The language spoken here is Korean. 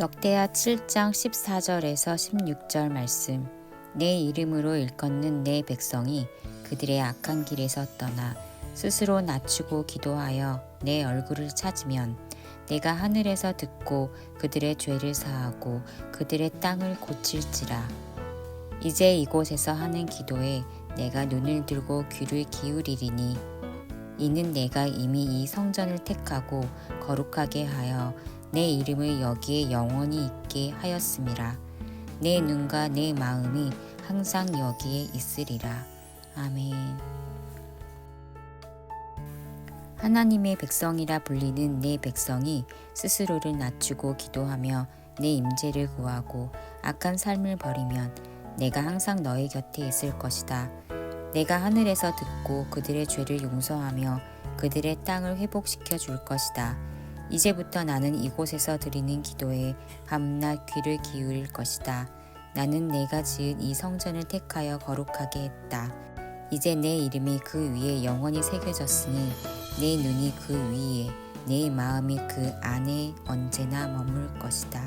역대하 7장 14절에서 16절 말씀. 내 이름으로 일컫는 내 백성이 그들의 악한 길에서 떠나 스스로 낮추고 기도하여 내 얼굴을 찾으면 내가 하늘에서 듣고 그들의 죄를 사하고 그들의 땅을 고칠지라. 이제 이곳에서 하는 기도에 내가 눈을 들고 귀를 기울이리니 이는 내가 이미 이 성전을 택하고 거룩하게 하여 내 이름을 여기에 영원히 있게 하였음이라. 내 눈과 내 마음이 항상 여기에 있으리라. 아멘. 하나님의 백성이라 불리는 내 백성이 스스로를 낮추고 기도하며 내 임재를 구하고 악한 삶을 버리면 내가 항상 너의 곁에 있을 것이다. 내가 하늘에서 듣고 그들의 죄를 용서하며 그들의 땅을 회복시켜 줄 것이다. 이제부터 나는 이곳에서 드리는 기도에 밤낮 귀를 기울일 것이다. 나는 내가 지은 이 성전을 택하여 거룩하게 했다. 이제 내 이름이 그 위에 영원히 새겨졌으니 내 눈이 그 위에 내 마음이 그 안에 언제나 머물 것이다.